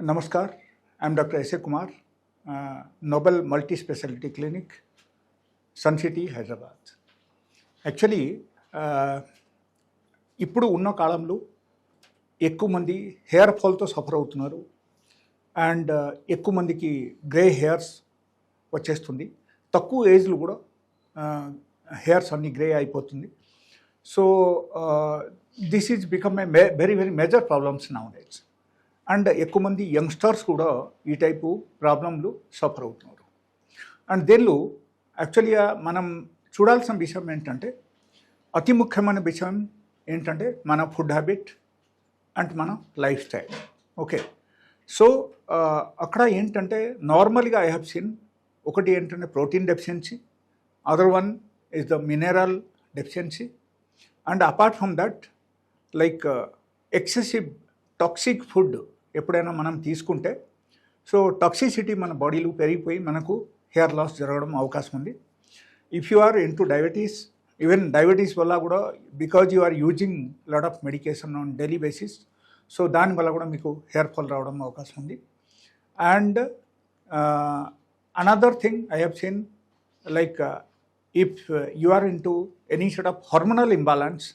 Namaskar, I'm Dr. S. A. Kumar, uh, Nobel Multi Clinic, sun city Hyderabad actually ఇప్పుడు ఉన్న కాలంలో ఎక్కువ మంది హెయిర్ ఫాల్తో సఫర్ అవుతున్నారు అండ్ uh, ఎక్కువ మందికి గ్రే హెయిర్స్ వచ్చేస్తుంది తక్కువ ఏజ్లో కూడా uh, హెయిర్స్ అన్ని గ్రే అయిపోతుంది so this is become a very very major problems nowadays and ఎక్కువ మంది యంగ్స్టర్స్ కూడా ఈ టైపు ప్రాబ్లంలు సఫర్ అవుతున్నారు. అండ్ దీనిలో యాక్చువల్గా మనం చూడాల్సిన విషయం ఏంటంటే అతి ముఖ్యమైన విషయం ఏంటంటే మన ఫుడ్ హ్యాబిట్ అండ్ మన లైఫ్ స్టైల్. ఓకే. సో అక్కడ ఏంటంటే నార్మల్గా ఐ హ్యావ్ సీన్ ఒకటి ఏంటంటే protein deficiency other one is the mineral deficiency and apart from that like excessive toxic food ఎప్పుడైనా మనం తీసుకుంటే సో టాక్సిసిటీ మన బాడీలో పెరిగిపోయి మనకు హెయిర్ లాస్ జరగడం అవకాశం ఉంది. If you are into diabetes even diabetes వల్ల కూడా because you are using lot of medication on daily basis so దానివల్ల కూడా మీకు హెయిర్ ఫాల్ రావడం అవకాశం ఉంది. And another thing I have seen like if you are into any set of hormonal imbalance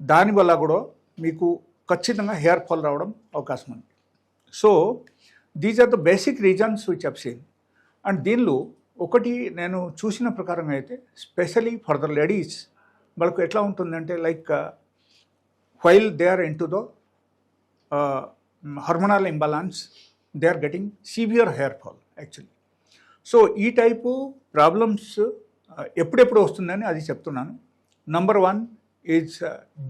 దానివల్ల కూడా మీకు ఖచ్చితంగా హెయిర్ ఫాల్ రావడం అవకాశం ఉంది. So these are the basic reasons which have seen and దీనిలో ఒకటి నేను చూసిన ప్రకారం అయితే స్పెషలీ ఫర్ ద లేడీస్ వాళ్ళకు ఎట్లా ఉంటుందంటే like while they are into the hormonal imbalance they are getting severe hair fall actually so ఈ టైపు ప్రాబ్లమ్స్ uh, ఎప్పుడెప్పుడు వస్తుందని అది చెప్తున్నాను. Number one is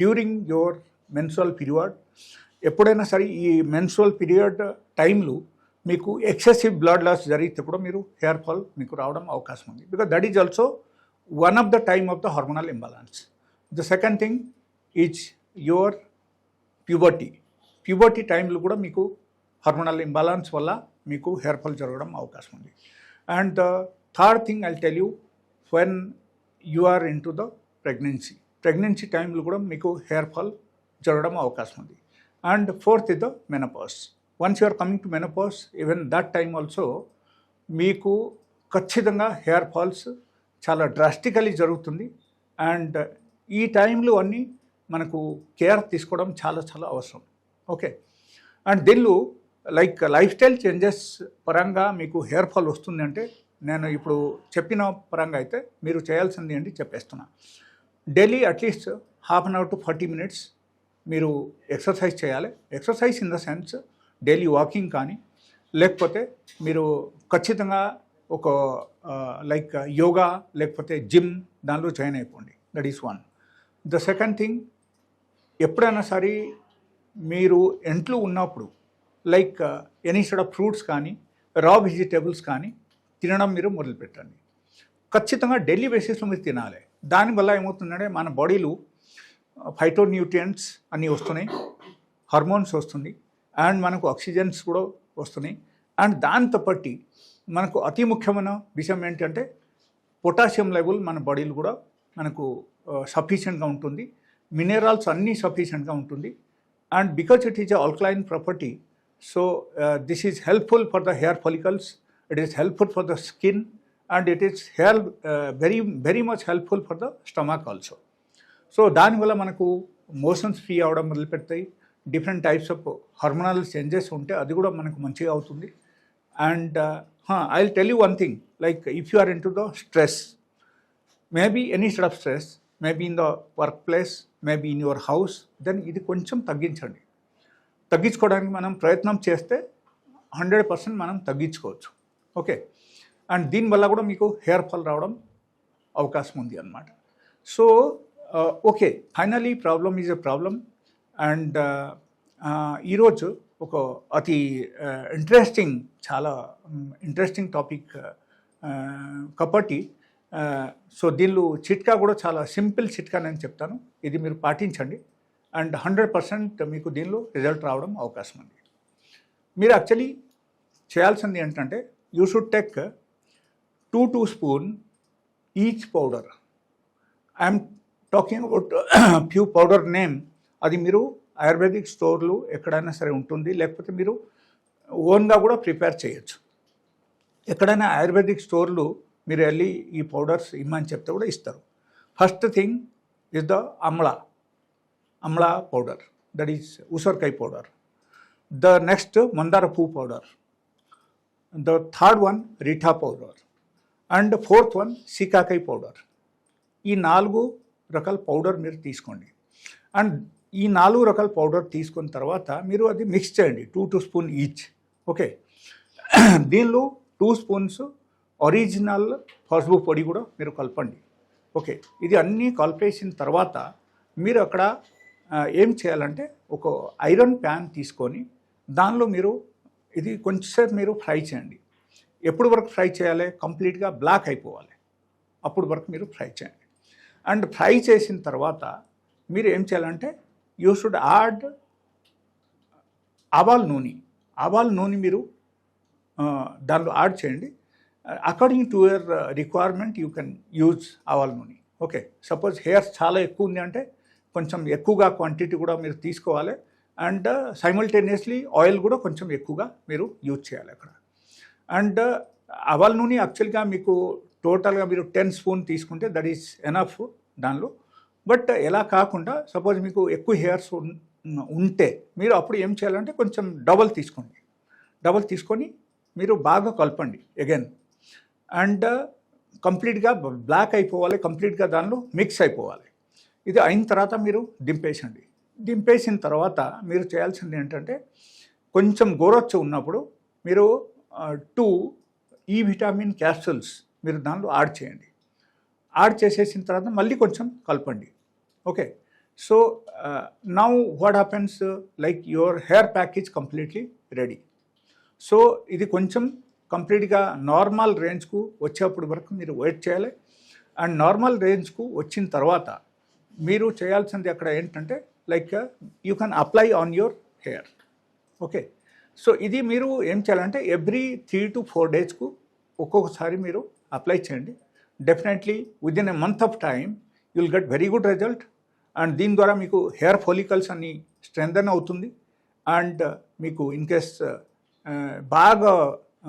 during your menstrual period ఎప్పుడైనా సరే ఈ మెన్సువల్ పీరియడ్ టైంలో మీకు ఎక్సెసివ్ బ్లడ్ లాస్ జరిగితే కూడా మీరు హెయిర్ ఫాల్ మీకు రావడం అవకాశం ఉంది. Because that is also one of the time of the hormonal imbalance the second thing is your puberty puberty టైంలో కూడా మీకు హార్మోనల్ ఇంబాలన్స్ వల్ల మీకు హెయిర్ ఫాల్ జరగడం అవకాశం ఉంది. And the third thing I tell you when you are in to the pregnancy pregnancy టైంలో కూడా మీకు హెయిర్ ఫాల్ జరగడం అవకాశం ఉంది. And fourth is the menopause once your coming to menopause even that time also మీకు ఖచ్చితంగా hair falls చాలా drastically జరుగుతుంది. అండ్ uh, ఈ టైంలో అన్నీ మనకు కేర్ తీసుకోవడం చాలా చాలా అవసరం. ఓకే అండ్ దీనిలో లైక్ లైఫ్ స్టైల్ చేంజెస్ పరంగా మీకు హెయిర్ ఫాల్ వస్తుంది అంటే నేను ఇప్పుడు చెప్పిన పరంగా అయితే మీరు చేయాల్సింది ఏంటి చెప్పేస్తున్నా. Daily at least half an hour to forty minutes మీరు ఎక్సర్సైజ్ చేయాలి. Exercise in the sense daily walking కానీ లేకపోతే మీరు ఖచ్చితంగా ఒక లైక్ యోగా uh, లేకపోతే జిమ్ దానిలో జాయిన్ అయిపోండి. That is one the second thing ఎప్పుడైనా సరే మీరు ఇంట్లో ఉన్నప్పుడు like any set of fruits కానీ రా వెజిటేబుల్స్ కానీ తినడం మీరు మొదలుపెట్టండి. ఖచ్చితంగా డైలీ బేసిస్లో మీరు తినాలి. దానివల్ల ఏమవుతుందంటే మన బాడీలు ఫైటోన్యూట్రియంట్స్ అన్నీ వస్తున్నాయి. హార్మోన్స్ వస్తుంది. అండ్ మనకు ఆక్సిజన్స్ కూడా వస్తున్నాయి. అండ్ దాంతో బట్టి మనకు అతి ముఖ్యమైన విషయం ఏంటంటే పొటాషియం లెవెల్ మన బాడీలో కూడా మనకు సఫిషియెంట్గా ఉంటుంది. మినరల్స్ అన్నీ సఫిషియెంట్గా ఉంటుంది. And because it is alkaline property so this is helpful for the hair follicles it is helpful for the skin and it is hair very very much helpful for the stomach also so దానివల్ల మనకు motions free అవడం మొదలు పెడతాయి different types of hormonal changes ఉంటే అది కూడా మనకు మంచిగా అవుతుంది. And I will tell you one thing like if you are into the stress maybe any set of stress maybe in the workplace maybe in your house then ఇది కొంచెం తగ్గించండి. తగ్గించుకోవడానికి మనం ప్రయత్నం చేస్తే హండ్రెడ్ పర్సెంట్ మనం తగ్గించుకోవచ్చు. ఓకే అండ్ దీనివల్ల కూడా మీకు హెయిర్ ఫాల్ రావడం అవకాశం ఉంది అన్నమాట. So okay finally problem is a problem and ఈరోజు ఒక అతి uh, ఇంట్రెస్టింగ్ చాలా ఇంట్రెస్టింగ్ టాపిక్ కాబట్టి సో దీనిలో చిట్కా కూడా చాలా సింపుల్ చిట్కా నేను చెప్తాను. ఇది మీరు పాటించండి. అండ్ హండ్రెడ్ పర్సెంట్ మీకు దీనిలో రిజల్ట్ రావడం అవకాశం ఉంది. మీరు యాక్చువల్లీ చేయాల్సింది ఏంటంటే you should take two two spoon each powder. I'm talking about few powder name అది మీరు ఆయుర్వేదిక్ స్టోర్లు ఎక్కడైనా సరే ఉంటుంది లేకపోతే మీరు ఓన్గా కూడా ప్రిపేర్ చేయొచ్చు. ఎక్కడైనా ఆయుర్వేదిక్ స్టోర్లు మీరు వెళ్ళి ఈ పౌడర్స్ ఇమ్మని చెప్తే కూడా ఇస్తారు. First thing is the amla amla powder that is ఉసర్కాయ powder the next మందార పూ powder the third one reetha powder and fourth one shikakai powder ఈ నాలుగు రకాల పౌడర్ మీరు తీసుకోండి. అండ్ ఈ నాలుగు రకాల పౌడర్ తీసుకున్న తర్వాత మీరు అది మిక్స్ చేయండి. Two two spoon each okay? దీనిలో టూ స్పూన్స్ ఒరిజినల్ పసుపు పొడి కూడా మీరు కలపండి. ఓకే? ఇది అన్నీ కలిపేసిన తర్వాత మీరు అక్కడ ఏం చేయాలంటే ఒక ఐరన్ ప్యాన్ తీసుకొని దానిలో మీరు ఇది కొంచెంసేపు మీరు ఫ్రై చేయండి. ఎప్పుడు వరకు ఫ్రై చేయాలి? కంప్లీట్గా బ్లాక్ అయిపోవాలి. అప్పుడు వరకు మీరు ఫ్రై చేయండి. అండ్ ఫ్రై చేసిన తర్వాత మీరు ఏం చేయాలంటే యూ షుడ్ యాడ్ ఆవాల్ నూనె. ఆవాల్ నూనె మీరు దానిలో యాడ్ చేయండి. According to your requirement you can use ఆవాల్ నూనె. ఓకే సపోజ్ హెయిర్స్ చాలా ఎక్కువ ఉంది అంటే కొంచెం ఎక్కువగా క్వాంటిటీ కూడా మీరు తీసుకోవాలి. అండ్ సైమల్టేనియస్లీ ఆయిల్ కూడా కొంచెం ఎక్కువగా మీరు యూజ్ చేయాలి అక్కడ. అండ్ ఆవాల్ నూనె యాక్చువల్గా మీకు టోటల్గా మీరు టెన్ స్పూన్ తీసుకుంటే దట్ ఈస్ ఎనఫ్ దానిలో. బట్ ఎలా కాకుండా సపోజ్ మీకు ఎక్కువ హెయిర్స్ ఉంటే మీరు అప్పుడు ఏం చేయాలంటే కొంచెం డబల్ తీసుకోండి. డబల్ తీసుకొని మీరు బాగా కలపండి అగైన్ అండ్ కంప్లీట్గా బ్లాక్ అయిపోవాలి కంప్లీట్గా దానిలో మిక్స్ అయిపోవాలి. ఇది అయిన తర్వాత మీరు దింపేసండి. దింపేసిన తర్వాత మీరు చేయాల్సింది ఏంటంటే కొంచెం గోరొచ్చ ఉన్నప్పుడు మీరు టూ ఈ విటామిన్ క్యాప్సూల్స్ మీరు దానిలో యాడ్ చేయండి. యాడ్ చేసేసిన తర్వాత మళ్ళీ కొంచెం కలపండి. Okay. So now what happens like your hair package completely ready so ఇది కొంచెం కంప్లీట్గా నార్మల్ రేంజ్కు వచ్చేప్పటి వరకు మీరు వెయిట్ చేయాలి. అండ్ నార్మల్ రేంజ్కు వచ్చిన తర్వాత మీరు చేయాల్సింది అక్కడ ఏంటంటే like you can apply on your hair okay. So ఇది మీరు ఏం చేయాలంటే ఎవ్రీ త్రీ టు ఫోర్ డేస్కు ఒక్కొక్కసారి మీరు అప్లై చేయండి. Definitely within a month of time you will get very good result and దీని ద్వారా మీకు హెయిర్ ఫోలికల్స్ అన్ని స్ట్రెంగ్దన్ అవుతుంది. అండ్ uh, మీకు ఇన్ కేస్ uh, uh, బాగా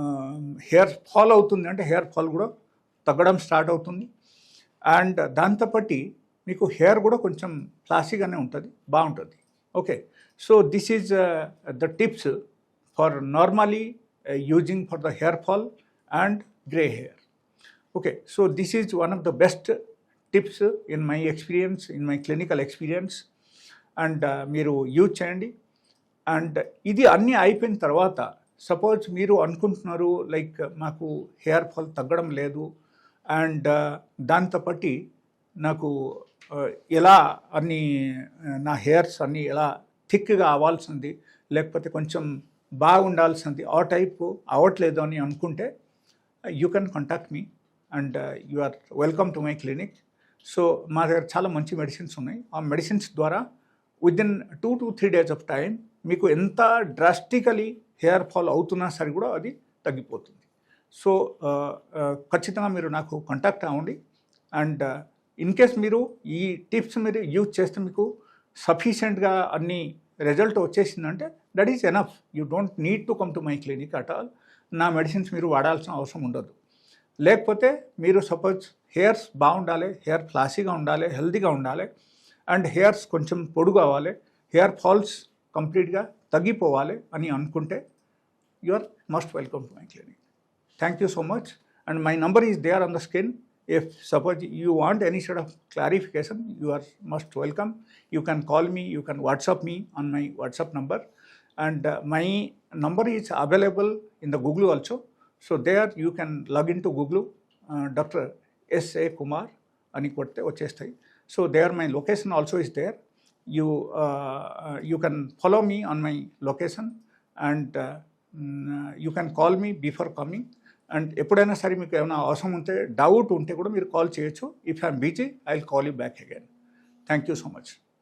um, హెయిర్ ఫాల్ అవుతుంది అంటే హెయిర్ ఫాల్ కూడా తగ్గడం స్టార్ట్ అవుతుంది. అండ్ దాంతోపాటి మీకు హెయిర్ కూడా కొంచెం క్లాసీగానే ఉంటుంది బాగుంటుంది. Okay so this is the tips for normally using for the hair fall and grey hair okay so this is one of the best tips in my experience in my clinical experience and మీరు use చేయండి. And ఇది అన్నీ అయిపోయిన తర్వాత suppose మీరు అనుకుంటున్నారు like మాకు hair fall తగ్గడం లేదు. అండ్ uh, దాంతో బట్టి నాకు uh, ఎలా అన్ని నా హెయిర్స్ అన్నీ ఎలా థిక్గా అవ్వాల్సింది లేకపోతే కొంచెం బాగుండాల్సింది ఆ టైప్ అవ్వట్లేదు అని అనుకుంటే you can contact me and you are welcome to my clinic. So మా దగ్గర చాలా మంచి మెడిసిన్స్ ఉన్నాయి. ఆ మెడిసిన్స్ ద్వారా within two to three days of time మీకు ఎంత డ్రాస్టికలీ హెయిర్ ఫాల్ అవుతున్నా సరే కూడా అది తగ్గిపోతుంది. సో ఖచ్చితంగా మీరు నాకు కాంటాక్ట్ అవ్వండి. అండ్ uh, ఇన్ కేస్ మీరు ఈ టిప్స్ మీరు యూజ్ చేస్తే మీకు సఫిషియెంట్గా అన్ని result వచ్చేసిందంటే that is enough you don't need to come to my clinic at all నా మెడిసిన్స్ మీరు వాడాల్సిన అవసరం ఉండదు. లేకపోతే మీరు సపోజ్ హెయిర్స్ బాగుండాలి హెయిర్ ఫ్లాసీగా ఉండాలి హెల్దీగా ఉండాలి అండ్ హెయిర్స్ కొంచెం పొడుగు అవ్వాలి హెయిర్ ఫాల్స్ కంప్లీట్గా తగ్గిపోవాలి అని అనుకుంటే you are most welcome to my clinic. Thank you so much and my number is they are on the skin if suppose you want any sort of clarification you are must welcome you can call me you can WhatsApp me on my WhatsApp number and my number is available in the Google also so there you can login to Google doctor S A Kumar అని కొడితే వచ్చేస్తాయి. So there my location also is there. You you can follow me on my location and you can call me before coming. And ఎప్పుడైనా సరే మీకు ఏమైనా అవసరం ఉంటే doubt ఉంటే కూడా మీరు కాల్ చేయొచ్చు. If I'm busy I will call you back again. Thank you so much.